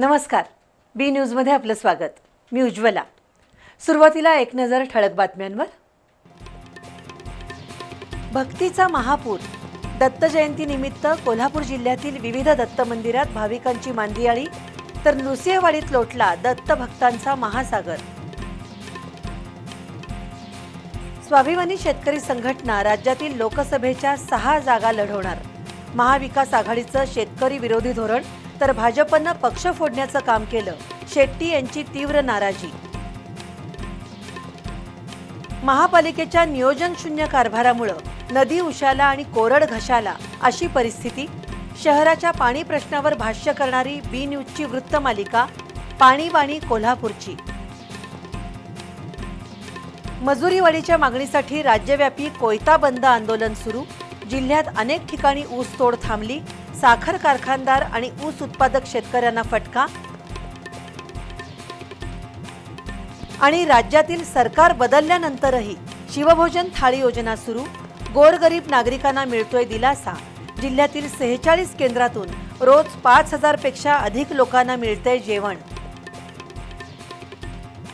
नमस्कार. बी न्यूजमध्ये आपलं स्वागत. मी उज्ज्वला. सुरुवातीला एक नजर ठळक बातम्यांवर. भक्तीचा महापूर. दत्त जयंतीनिमित्त कोल्हापूर जिल्ह्यातील विविध दत्त मंदिरात भाविकांची मांदियाळी तर नृसिंहवाडीत लोटला दत्त भक्तांचा महासागर. स्वाभिमानी शेतकरी संघटना राज्यातील लोकसभेच्या सहा जागा लढवणार. महाविकास आघाडीचं शेतकरी विरोधी धोरण तर भाजपनं पक्ष फोडण्याचं काम केलं. शेट्टी यांची तीव्र नाराजी. महापालिकेच्या नियोजन शून्य कारभारामुळं नदी उशाला आणि कोरड घशाला अशी परिस्थिती शहराच्या पाणी प्रश्नावर भाष्य करणारी बी न्यूजची वृत्तमालिका पाणीवाणी कोल्हापूरची. मजुरीवाढीच्या मागणीसाठी राज्यव्यापी कोयता बंद आंदोलन सुरू जिल्ह्यात अनेक ठिकाणी ऊसतोड थांबली. साखर कारखानदार आणि ऊस उत्पादक शेतकऱ्यांना फटका. आणि राज्यातील सरकार बदलल्यानंतरही शिवभोजन थाळी योजना सुरू. गोरगरीब नागरिकांना मिळतोय दिलासा. जिल्ह्यातील सेहेचाळीस केंद्रातून रोज पाच हजारपेक्षा अधिक लोकांना मिळतंय जेवण.